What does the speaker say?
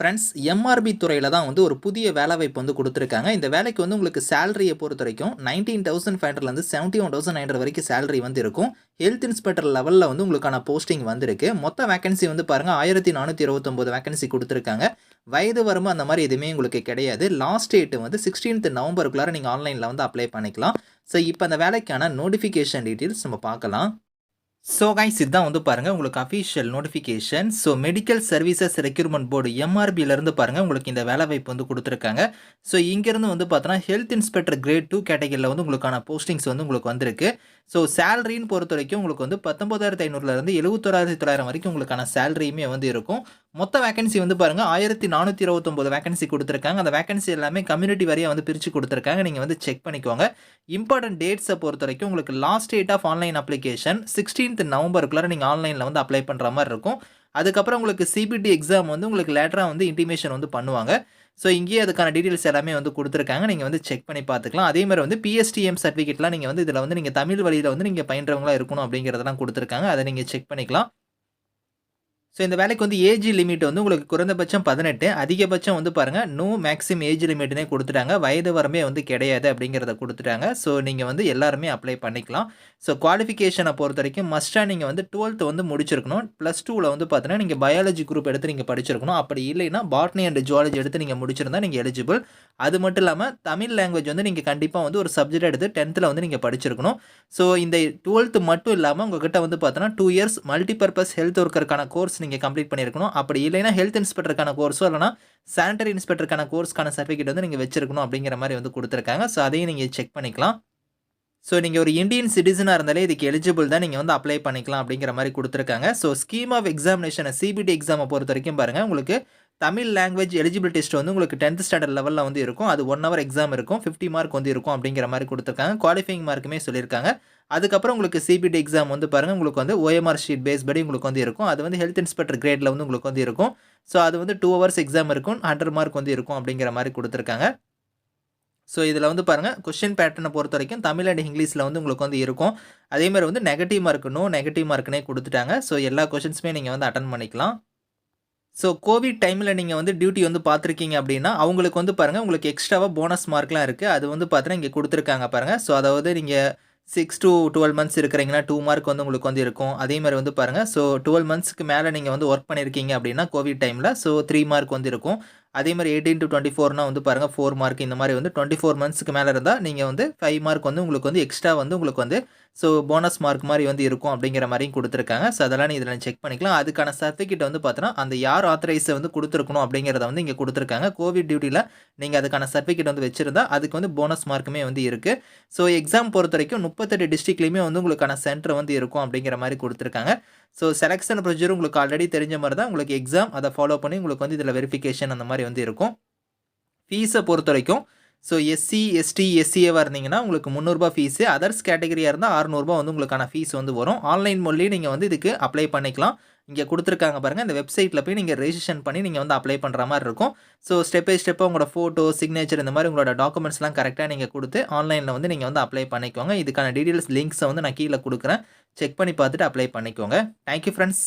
Friends MRP துறையில் தான் வந்து ஒரு புதிய வேலைவாய்ப்பு வந்து கொடுத்துருக்காங்க. இந்த வேலைக்கு வந்து உங்களுக்கு சேலரியை பொறுத்த வரைக்கும் நைன்டீன் தௌசண்ட் ஃபைவ் ஹண்ட்ரட்லேருந்து செவன்ட்டி ஒன் தௌசண்ட் ஹண்ட்ரட் வரைக்கும் சேலரி வந்து இருக்கும். ஹெல்த் இன்ஸ்பெக்டர் லெவலில் வந்து உங்களுக்கான போஸ்டிங் வந்திருக்கு. மொத்த வேகன்சி வந்து பாருங்கள் ஆயிரத்தி நானூற்றி இருபத்தொம்போது வேகன்சி கொடுத்துருக்காங்க. வயது வரம்பு அந்த மாதிரி எதுவுமே உங்களுக்கு கிடையாது. லாஸ்ட் டேட் வந்து சிக்ஸ்டீன்த் நவம்பருக்குள்ளார நீங்கள் ஆன்லைனில் வந்து அப்ளை பண்ணிக்கலாம். ஸோ இப்போ அந்த வேலைக்கான நோட்டிஃபிகேஷன் டீட்டெயில்ஸ் நம்ம பார்க்கலாம். ஸோ கைஸ் இதுதான் வந்து பாருங்கள் உங்களுக்கு official notification so medical services recruitment board எம்ஆர்பியிலேருந்து பாருங்கள் உங்களுக்கு இந்த வேலை வாய்ப்பு வந்து கொடுத்துருக்காங்க. ஸோ இங்கேருந்து வந்து பார்த்தோன்னா ஹெல்த் இன்ஸ்பெக்டர் கிரேட் டூ கேட்டகரியில் வந்து உங்களுக்கான போஸ்டிங்ஸ் வந்து உங்களுக்கு வந்திருக்கு. ஸோ சேலரின்னு பொறுத்த வரைக்கும் உங்களுக்கு வந்து பத்தொம்பதாயிரத்து ஐநூறுலேருந்து எழுபத்தோராயிரத்தி தொள்ளாயிரம் வரைக்கும் உங்களுக்கான சேலரியுமே வந்து இருக்கும். மொத்த வேகன்சி வந்து பாருங்கள் ஆயிரத்தி நானூற்றி இருபத்தொம்போது வேகன்சி கொடுத்துருக்காங்க. அந்த வேகன்சி எல்லாமே கம்யூனிட்டி வரையாக வந்து பிரித்து கொடுத்துருக்காங்க. நீங்கள் வந்து செக் பண்ணிக்கோங்க. இம்பார்ட்டன்ட் டேட்ஸை பொறுத்த வரைக்கும் உங்களுக்கு last date of online application sixteenth நவம்பருக்குள்ளே நீங்கள் ஆன்லைனில் வந்து அப்ளை பண்ணுற மாதிரி இருக்கும். அதுக்கப்புறம் உங்களுக்கு சிபிடி எக்ஸாம் வந்து உங்களுக்கு லேட்டராக வந்து இன்டிமேஷன் வந்து பண்ணுவாங்க. ஸோ இங்கேயே அதுக்கான டீட்டெயில்ஸ் எல்லாமே வந்து கொடுத்துருக்காங்க. நீங்கள் வந்து செக் பண்ணி பார்த்துக்கலாம். அதே மாதிரி வந்து பிஎஸ்டிஎம் சர்டிஃபிகேட்லாம் நீங்கள் வந்து இதில் வந்து நீங்கள் தமிழ் வழியில் வந்து நீங்கள் பயின்றவங்களாக இருக்கணும் அப்படிங்கிறதெல்லாம் கொடுத்துருக்காங்க. அதை நீங்கள் செக் பண்ணிக்கலாம். ஸோ இந்த வேலைக்கு வந்து ஏஜ் லிமிட் வந்து உங்களுக்கு குறைந்தபட்சம் பதினெட்டு. அதிகபட்சம் வந்து பாருங்கள் நோ மேக்ஸிமம் ஏஜ் லிமிட்னே கொடுத்துட்டாங்க. வயது வரமே வந்து கிடையாது அப்படிங்கிறத கொடுத்துட்டாங்க. ஸோ நீங்கள் வந்து எல்லாருமே அப்ளை பண்ணிக்கலாம். ஸோ குவாலிஃபிகேஷனை பொறுத்த வரைக்கும் மஸ்ட்டாக நீங்கள் வந்து டுவெல்த் வந்து முடிச்சிருக்கணும். ப்ளஸ் டூவில் வந்து பார்த்தீங்கன்னா நீங்கள் பயாலஜி குரூப் எடுத்து நீங்கள் படிச்சிருக்கணும். அப்படி இல்லைன்னா பாட்னி அண்ட் ஜுவாலஜி எடுத்து நீங்கள் முடிச்சிருந்தா நீங்கள் எலிஜிபிள் அது மட்டும் இல்லாமல் தமிழ் லாங்குவேஜ் வந்து நீங்கள் கண்டிப்பாக வந்து ஒரு சப்ஜெக்ட் எடுத்து டென்த்தில் வந்து நீங்கள் படிச்சிருக்கணும். ஸோ இந்த டுவெல்த்து மட்டும் இல்லாமல் உங்ககிட்ட வந்து பார்த்தோன்னா டூ இயர்ஸ் மல்டிபர்பஸ் ஹெல்த் ஒர்க்கருக்கான கோர்ஸ் நீங்கள் கம்ப்ளீட் பண்ணியிருக்கணும். அப்படி இல்லைனா ஹெல்த் இன்ஸ்பெக்டருக்கான கோர்ஸோ இல்லைனா சானிட்டரி இன்ஸ்பெக்டருக்கான கோர்ஸ்க்கான சர்டிஃபிகேட் வந்து நீங்கள் வச்சிருக்கணும் அப்படிங்கிற மாதிரி வந்து கொடுத்துருக்காங்க. ஸோ அதையும் நீங்கள் செக் பண்ணிக்கலாம். ஸோ நீங்கள் ஒரு இந்தியன் சிட்டிசனாக இருந்தாலே இதுக்கு எலிஜிபிள் தான் நீங்கள் வந்து அப்ளை பண்ணிக்கலாம் அப்படிங்கிற மாதிரி கொடுத்துருக்காங்க. ஸோ ஸ்கீம் ஆஃப் எக்ஸாமினேஷனை சிபிடி எக்ஸாமை பொறுத்த வரைக்கும் பாருங்கள் உங்களுக்கு தமிழ் லாங்குவேஜ் எலிஜிபிள் டெஸ்ட் வந்து உங்களுக்கு டென்த் ஸ்டாண்டர்ட் லெவலில் வந்து இருக்கும். அது ஒன் ஹவர் எக்ஸாம் இருக்கும். ஃபிஃப்டி மார்க் வந்து இருக்கும் அப்படிங்கிற மாதிரி கொடுத்துருக்காங்க. குவாலிஃபைங் மார்க்குமே சொல்லியிருக்காங்க. அதுக்கப்புறம் உங்களுக்கு சிபிடி எக்ஸாம் வந்து பாருங்கள் உங்களுக்கு வந்து ஓஎம்ஆர் ஷீட் பேஸ் படி உங்களுக்கு வந்து இருக்கும். அது வந்து ஹெல்த் இன்ஸ்பெக்டர் கிரேடில் வந்து உங்களுக்கு வந்து இருக்கும். ஸோ அது வந்து டூ ஹவர்ஸ் எக்ஸாம் இருக்கும். ஹண்ட்ரட் மார்க் வந்து இருக்கும் அப்படிங்கிற மாதிரி கொடுத்துருக்காங்க. ஸோ இதில் வந்து பாருங்கள் கொஷின் பேட்டர்னை பொறுத்த வரைக்கும் தமிழ் அண்ட் இங்கிலீஷில் வந்து உங்களுக்கு வந்து இருக்கும். அதேமாதிரி வந்து நெகட்டிவ் மார்க்குன்னு நோ நெகட்டிவ் மார்க்குனே கொடுத்துட்டாங்க. ஸோ எல்லா கொஷின்ஸுமே நீங்கள் வந்து அட்டன் பண்ணிக்கலாம். ஸோ கோவிட் டைமில் நீங்கள் வந்து டியூட்டி வந்து பார்த்துருக்கீங்க அப்படின்னா அவங்களுக்கு வந்து பாருங்கள் உங்களுக்கு எக்ஸ்ட்ராவாக போனஸ் மார்க்லாம் இருக்குது அது வந்து பார்த்தீங்கன்னா இங்கே கொடுத்துருக்காங்க பாருங்கள் ஸோ அதாவது நீங்கள் சிக்ஸ் டு டுவெல் மந்த்ஸ் இருக்கிறீங்கன்னா டூ மார்க் வந்து உங்களுக்கு வந்து இருக்கும். அதே மாதிரி வந்து பாருங்கள் ஸோ டுவெல் மந்த்ஸ்க்கு மேலே நீங்கள் வந்து ஒர்க் பண்ணியிருக்கீங்க அப்படின்னா கோவிட் டைமில் ஸோ த்ரீ மார்க் வந்து இருக்கும். அதே மாதிரி எயிட்டீன் டு டுவெண்ட்டி ஃபோர்னா வந்து பாருங்கள் ஃபோர் மார்க் இந்த மாதிரி வந்து டுவெண்ட்டி ஃபோர் மந்த்ஸ்க்கு மேலே இருந்தால் நீங்கள் வந்து ஃபைவ் மார்க் வந்து உங்களுக்கு வந்து எக்ஸ்ட்ரா வந்து உங்களுக்கு வந்து ஸோ போனஸ் மார்க் மாதிரி வந்து இருக்கும் அப்படிங்கிற மாதிரியும் கொடுத்துருக்காங்க. ஸோ அதெல்லாம் இதில் செக் பண்ணிக்கலாம். அதுக்கான சர்டிஃபிகேட் வந்து பார்த்தோன்னா அந்த யார் ஆத்தரைஸை வந்து கொடுத்துருக்கணும் அப்படிங்கிறத வந்து இங்கே கொடுத்துருக்காங்க. கோவிட் டியூட்டியில் நீங்கள் அதுக்கான சர்டிஃபிகேட் வந்து வச்சுருந்தா அதுக்கு வந்து போனஸ் மார்க்குமே வந்து இருக்குது ஸோ எக்ஸாம் பொறுத்த வரைக்கும் முப்பத்தெட்டு டிஸ்ட்ரிக்ட்லேயுமே வந்து உங்களுக்கான சென்டர் வந்து இருக்கும் அப்படிங்கிற மாதிரி கொடுத்துருக்காங்க. ஸோ செலெக்ஷன் ப்ரொசீஜர் உங்களுக்கு ஆல்ரெடி தெரிஞ்ச மாதிரி தான் உங்களுக்கு எக்ஸாம் அதை ஃபாலோ பண்ணி உங்களுக்கு வந்து இதில் வெரிஃபிகேஷன் அந்த மாதிரி வந்து இருக்கும். ஃபீஸை பொறுத்த வரைக்கும் ஸோ எஸ்சி எஸ்டி எஸ்சிஏவாக இருந்தீங்கன்னா உங்களுக்கு முந்நூறுபா ஃபீஸு அதர்ஸ் கேட்டகரியாக இருந்தால் அறநூறுபா வந்து உங்களுக்கான ஃபீஸ் வந்து வரும். ஆன்லைன் மொழியும் நீங்கள் வந்து இதுக்கு அப்ளை பண்ணிக்கலாம். இங்கே கொடுத்துருக்காங்க பாருங்கள் இந்த வெப்சைட்டில் போய் நீங்கள் ரெஜிஸ்ட்ரேஷன் பண்ணி நீங்கள் வந்து அப்ளை பண்ணுற மாதிரி இருக்கும். ஸோ ஸ்டெப் பை ஸ்டெப்பாக உங்களோட ஃபோட்டோ சிக்னேச்சர் இந்த மாதிரி உங்களோட டாக்குமெண்ட்ஸ்லாம் கரெக்டாக நீங்கள் கொடுத்து ஆன்லைனில் வந்து நீங்கள் வந்து அப்ளை பண்ணிக்கோங்க. இதுக்கான டீட்டெயில்ஸ் லிங்க்ஸை வந்து நான் கீழே கொடுக்குறேன். செக் பண்ணி பார்த்துட்டு அப்ளை பண்ணிக்கோங்க. Thank you friends